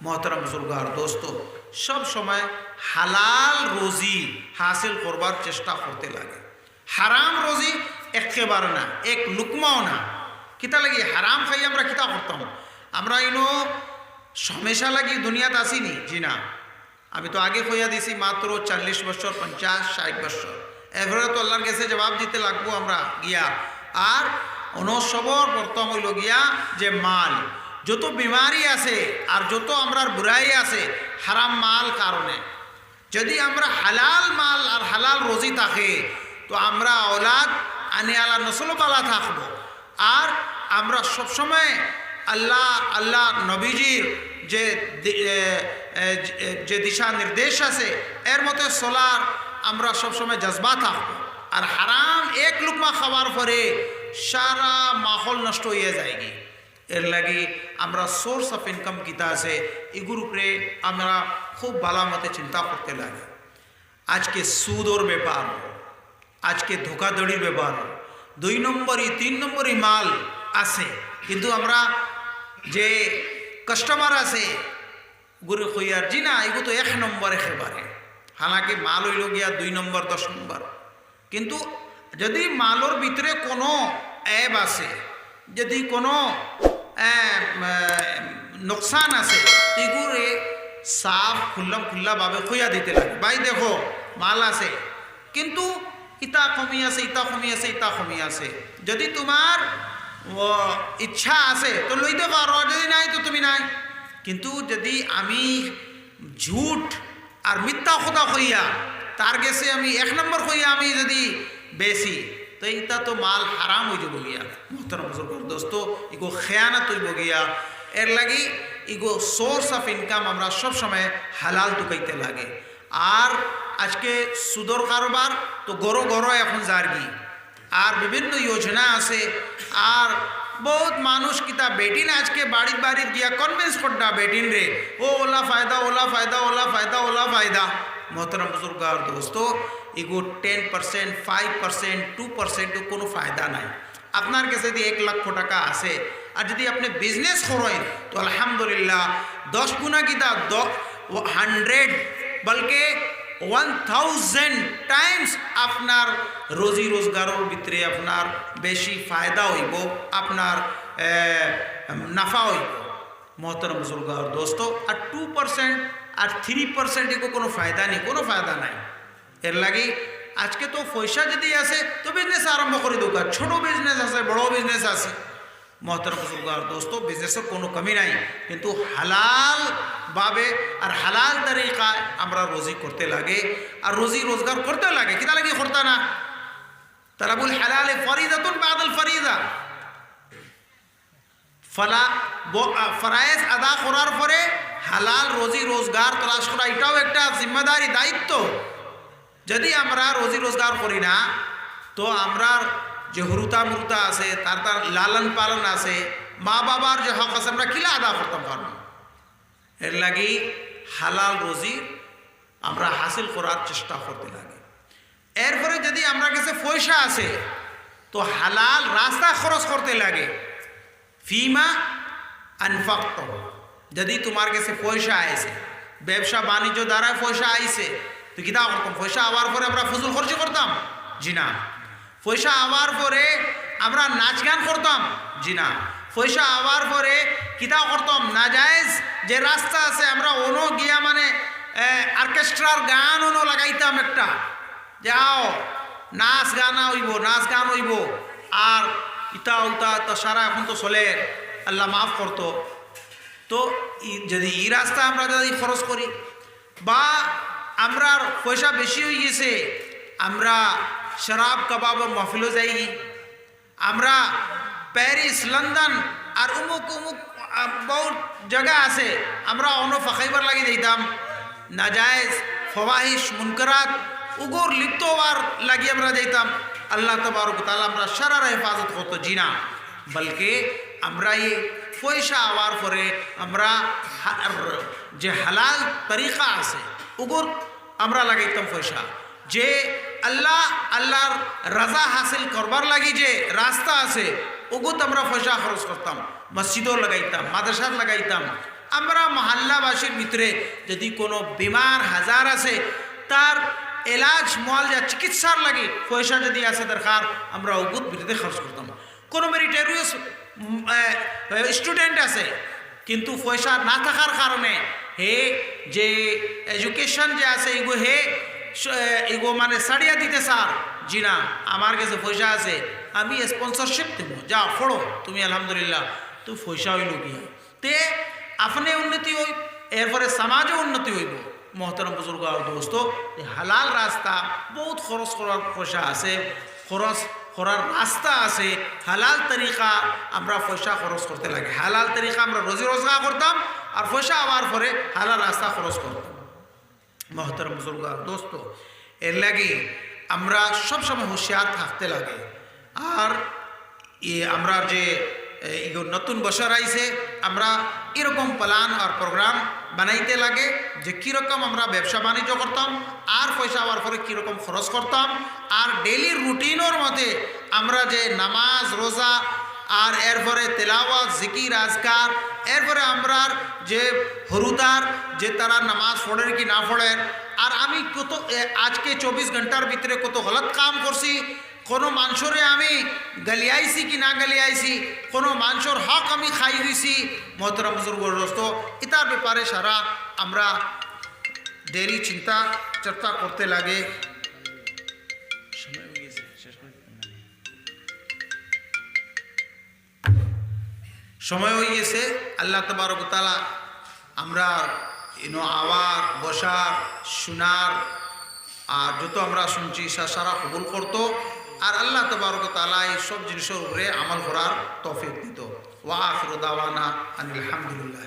মহতরম বুজুর্গার দোস্ত সব সময় হালাল রোজি হাসিল করবার চেষ্টা করতে লাগে হারাম রোজি একেবারে না এক লুকমাও না কিতা লাগি হারাম খাই আমরা কিতা করতাম আমরা ইনো সমস্যা লাগি দুনিয়াত আসিনি জি না আমি তো আগে কইয়া দিছি মাত্র চল্লিশ বছর পঞ্চাশ ষাট বছর এভাবে তো আল্লাহর কাছে জবাব দিতে লাগবো আমরা গিয়া আর অনসবর প্রথম হইল গিয়া যে মাল যত বিমারি আছে আর যত আমরার বুড়াই আছে, হারাম মাল কারণে। যদি আমরা হালাল মাল আর হালাল রোজি থাকে, তো আমরা ওলাদ আনে আলা নসলবালা থাকব। আর আমরা সবসময় আল্লাহ আল্লাহ নবীজির যে যে দিশা নির্দেশ আছে, এর মতে সোলার আমরা সবসময় জজবা থাকব। আর হারাম এক লুকমা খাওয়ার পরে সারা মাহল নষ্ট হয়ে যায়গি। এর লাগি আমরা সোর্স অফ ইনকাম কিতা আছে এগুর উপরে আমরা খুব ভালো মতে চিন্তা করতে লাগে। আজকে সুদর ব্যাপার, আজকে ধোকাধড়ির ব্যাপার, দুই নম্বরই, তিন নম্বরই মাল আছে, কিন্তু আমরা যে কাস্টমার আছে, গুরু কইয়ার, জি না এগুলো তো এক নম্বর একেবারে। হালাকি মাল হইল গিয়া দুই নম্বর, দশ নম্বর। কিন্তু যদি মালর ভিতরে কোনো অ্যাব আছে, যদি কোনো নোকসান আছে। এগুলো সাফ খুল্লাম, খুল্লাভাবে খুঁয়া দিতে লাগে। ভাই দেখো, মাল আছে। কিন্তু ইতা কমি আছে, ইতা কমি আছে, ইতা কমি আছে। যদি তোমার ইচ্ছা আছে, তো লইতে পারো। যদি নাই, তো তুমি নাই। কিন্তু যদি আমি ঝুট আর মিথ্যা কথা হইয়া তার গেছে আমি এক নম্বর হইয়া আমি যদি বেশি তো এইটা তো মাল হারাম হয়ে যাব গিয়া মোহতারাম বুজুর্গর দোস্ত ইগো খেয়ানত হইব গিয়া এর লাগি ইগো সোর্স অফ ইনকাম আমরা সব সময় হালাল টুকাইতে লাগে আর আজকে সুদর কারবার তো গরো গরো এখন জারগি আর বিভিন্ন যোজনা আছে আর বহুত মানুষ কিতা বেটিন আজকে বাড়ির বাড়ির গিয়া কনভিন্স করটা বেটিন রে ও ওলা ফায়দা ওলা ফায়দা ওলা ফায়দা ওলা ফায়দা মোহতরম বুজুর্গ আর দোস্ত এগো ten percent five percent two percent কোনো ফায়দা নাই। আপনার কাছে যদি এক লক্ষ টাকা আছে, আর যদি আপনি বিজনেস করেন, তো আলহামদুলিল্লাহ, দশ গুণা কিতা হান্ড্রেড বলকে ওয়ান থাউজেন্ড টাইমস আপনার রোজি রোজগারের ভিতরে আপনার বেশি ফায়দা হইব, আপনার নাফা হইব। মহতরম বুজুর্গার দোস্ত, আর টু পার্সেন্ট আর থ্রি পার্সেন্ট কোনো ফায়দা নেই, কোনো ফায়দা নাই। এর লাগি আজকে তো পয়সা যদি আছে তো বিজনেস আরম্ভ করে দেবো ছোট বিজনেস আছে, বড় বিজনেস আছে। মহতরম বুজুর্গার দোস্ত বিজনেসের কোনো কমি নাই। কিন্তু হালাল ভাবে আর হালাল তরিকায় আমরা রোজি করতে লাগে, আর রোজি রোজগার করতে লাগে। কিতা লাগে করতে না? তারা বল হালালে ফরিদাতুন বাদল ফরিদা। ফলা ফরায়েজ আদা করার পরে হালাল রোজি রোজগার তলাশ করা, এটাও একটা জিম্মেদারি দায়িত্ব। যদি আমরা রোজি রোজগার করি না, তো আমরা যে হুরুতা মুরুতা আছে, তার তার লালন পালন আছে মা বাবার যে হক আছে, আমরা কিলা আদা করতে পারব এর লাগি হালাল রোজি আমরা হাসিল করার চেষ্টা করতে লাগে। এরপরে যদি আমরা কাছে পয়সা আছে, তো হালাল রাস্তা খরচ করতে লাগে। ফিমা আনফাক্ত যদি তোমার কাছে পয়সা আইছে ব্যবসা বাণিজ্য দ্বারা পয়সা আইছে তো কিতা করতাম? পয়সা আওয়ার পরে আমরা ফজল খরচ করতাম? জি না। পয়সা আওয়ার পরে আমরা নাচ গান করতাম? জি না। পয়সা আওয়ার পরে কিতা করতাম? না যায়জ যে রাস্তা আছে, আমরা অনো গিয়া মানে অর্কেস্ট্রার গান অনো লাগাইতাম একটা। যাও নাচ গানা হইব, নাচ গান হইব। আর ইতা উতা তো সারা এখন তো চলে। আল্লাহ মাফ করতো। তো যদি এই রাস্তা আমরা যদি খরচ করি, বা আমরা পয়সা বেশি হয়ে গেছে, আমরা শরাব, কাবাব মহফিলও যাই আমরা প্যারিস, লন্ডন আর উমুক উমুক বহুত জায়গা আছে, আমরা অন্য ফাঁকাইবার লাগি দিতাম নাজায়েজ, ফওয়াহিশ, মুনকরাত, উগোর লিপ্ত হওয়ার লাগি আমরা যাইতাম। আল্লাহ তবারক তাআলা আমরা সারার হেফাজত করতো জিনা বলকে আমরা এই পয়সা হওয়ার পরে আমরা যে হালাল তরিকা আছে, উগোর আমরা লাগাইতাম পয়সা। যে আল্লাহ, আল্লাহর রাজা হাসিল করবার লাগি যে রাস্তা আছে, ওগুত আমরা পয়সা খরচ করতাম। মসজিদও লাগাইতাম, মাদ্রাসার লাগাইতাম। আমরা মহল্লাবাসীর ভিতরে যদি কোনো বিমার হাজার আছে, তার এলাজ মোয়ালজা চিকিৎসার লাগে, পয়সা যদি আছে দরকার, আমরা অগুত বিরুদ্ধে খরচ করতাম। কোনো মেরিটেরিয়াস স্টুডেন্ট আছে, কিন্তু পয়সা না থাকার কারণে হে যে এডুকেশন যে আছে, এগো হে এগো মানে সারিয়া দিতে স্যার। জি না আমার কাছে পয়সা আছে, আমি স্পন্সরশিপ দেবো। যা ফোড়ো তুমি আলহামদুলিল্লাহ, তো পয়সা হইল গিয়া তে, আপনি উন্নতি হই, এরপরে সমাজও উন্নতি হইব মহতরম বুজুর্গ দোস্ত হালাল রাস্তা, বহুত খরচ করার পয়সা আছে। খরচ করার রাস্তা আছে, হালাল তরিকা আমরা পয়সা খরচ করতে লাগে। হালাল তরিকা আমরা রোজি রোজগার করতাম, আর পয়সা আবার পরে হালাল রাস্তা খরচ করতাম। মহতর বুজুর্গার দোস্ত, এর লাগে আমরা সবসময় হুঁশিয়ার থাকতে লাগে। আর আমরা যে নতুন বছর আইছে, আমরা এরকম প্ল্যান আর প্রোগ্রাম বানাইতে লাগে যে কীরকম আমরা ব্যবসা বাণিজ্য করতাম, আর পয়সা হওয়ার পরে কীরকম খরচ করতাম, আর ডেলি রুটিনের মতে আমরা যে নামাজ, রোজা, আর এরপরে তেলাওয়াত, জিকির, আজকার, এরপরে আমরার যে হরুদার, যে তারা নামাজ পড়েন কি না পড়েন আর আমি কত আজকে চব্বিশ ঘণ্টার ভিতরে কত গলত কাম করছি কোনো মানুষরে আমি গালিয়াইছি কি না গালিয়াইছি কোনো মানুষের হক আমি খাই দিছি। মহতরা বুজুর্গ, দোস্ত ইতার ব্যাপারে সারা আমরা দেরি চিন্তা চর্চা করতে লাগে। সময় হয়ে গেছে গেছে, আল্লাহ তবারকতালা আমরা ইনো আওয়ার, বসার, শোনার, আর যত আমরা শুনছি সারা কবুল করতো। আর আল্লাহ তবারকতালা এই সব জিনিসের উপরে আমল করার তফিক দিত। ওয়া আফরুদাওয়ানা আনিল হামদুলিল্লাহ